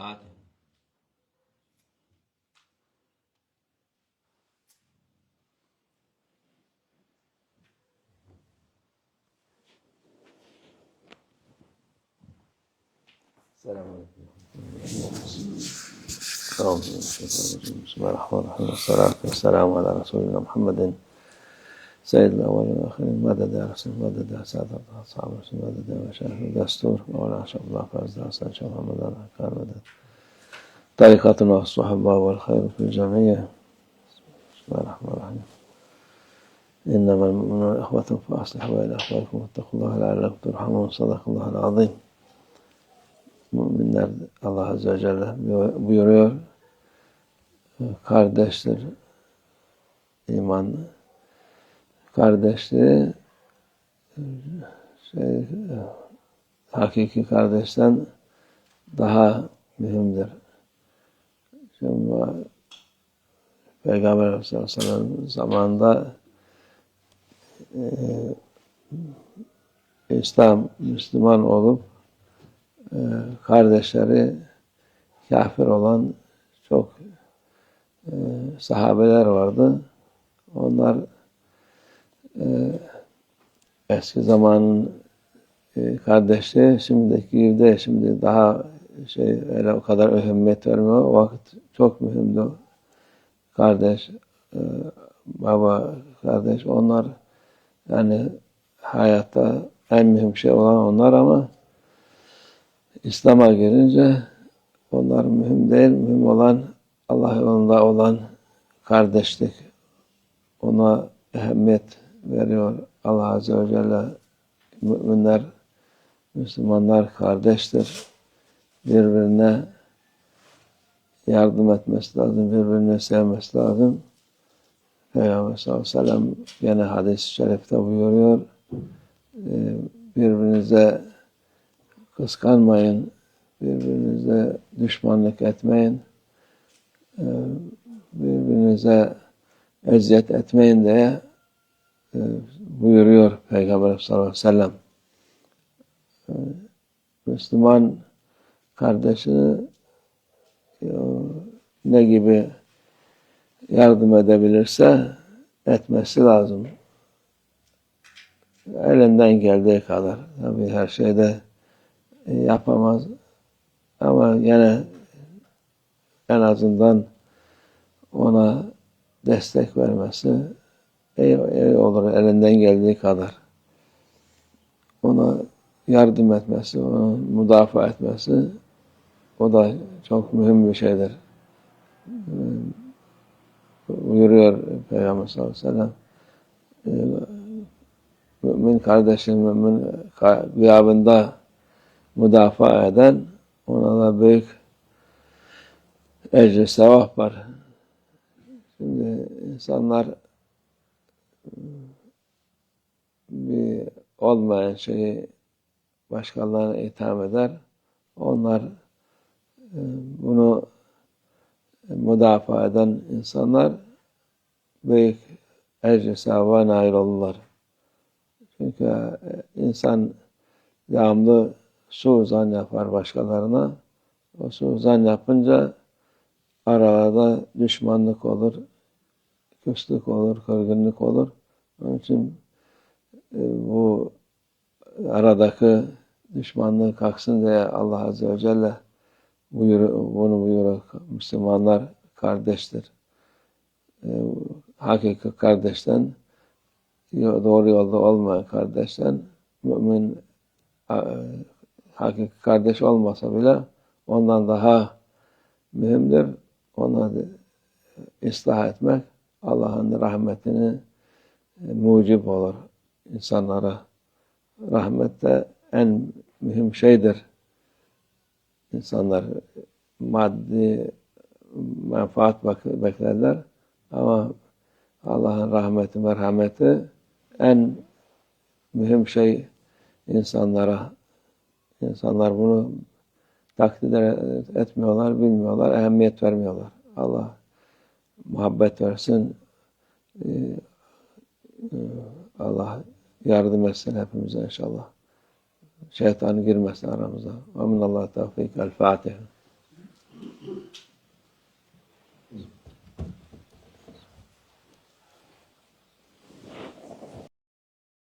الفاتحة السلام عليكم بسم الله الرحمن الرحيم والصلاة والسلام على رسولنا محمد سيد الأولين والآخرين مدد يا رسول مدد يا سادة أصحاب رسول مدد يا مشايخ الدستور مولانا شيخ الله فاز حسن شيخ محمد كان مدد طريقتنا والصحبة والخير في الجميع بسم الله الرحمن الرحيم إنما المؤمنون إخوة فأصلحوا بين أخواتكم واتقوا الله لعلكم ترحمون صدق الله العظيم Müminler Allah Azze ve Celle buyuruyor kardeştir iman kardeşliği şey, hakiki kardeşten daha mühimdir. Şimdi Peygamber Aleyhisselatü Vesselam zamanında e, İslam Müslüman olup e, kardeşleri kafir olan çok e, sahabeler vardı. Onlar e, eski zamanın e, kardeşliği şimdiki gibi şimdi daha şey öyle o kadar öhemmiyet vermiyor. O vakit çok mühimdi. Kardeş, e, baba, kardeş onlar yani hayatta en mühim şey olan onlar ama İslam'a girince onlar mühim değil. Mühim olan Allah yolunda olan kardeşlik. Ona ehemmiyet veriyor Allah Azze ve Celle. Müminler, Müslümanlar kardeştir. Birbirine yardım etmesi lazım, birbirini sevmesi lazım. Peygamber sallallahu aleyhi ve sellem gene hadis-i şerifte buyuruyor. Birbirinize kıskanmayın, birbirinize düşmanlık etmeyin, birbirinize eziyet etmeyin diye buyuruyor Peygamber sallallahu aleyhi ve sellem. Müslüman kardeşini ne gibi yardım edebilirse etmesi lazım. Elinden geldiği kadar. Tabii her şeyde yapamaz. Ama yine en azından ona destek vermesi iyi, iyi olur elinden geldiği kadar. Ona yardım etmesi, onu müdafaa etmesi o da çok mühim bir şeydir. Buyuruyor Peygamber sallallahu aleyhi ve sellem mümin kardeşin mümin gıyabında müdafaa eden ona da büyük ecri sevap var. Şimdi insanlar bir olmayan şeyi başkalarına itham eder. Onlar bunu müdafaa eden insanlar büyük ecri sevaba nail olurlar. Çünkü insan devamlı suuzan yapar başkalarına. O suuzan yapınca aralarda düşmanlık olur, küslük olur, kırgınlık olur. Onun için bu aradaki düşmanlık kalksın diye Allah Azze ve Celle buyur, bunu buyuruyor. Müslümanlar kardeştir. Hakiki kardeşten doğru yolda olmayan kardeşten mümin hakiki kardeş olmasa bile ondan daha mühimdir. Ona ıslah etmek Allah'ın rahmetini mucib olur insanlara. Rahmet de en mühim şeydir. İnsanlar maddi menfaat beklerler ama Allah'ın rahmeti, merhameti en mühim şey insanlara. İnsanlar bunu takdir etmiyorlar, bilmiyorlar, ehemmiyet vermiyorlar. Allah muhabbet versin. Allah yardım etsin hepimize inşallah. Şeytan girmesin aramıza. Amin Allah tevfik. El Fatiha.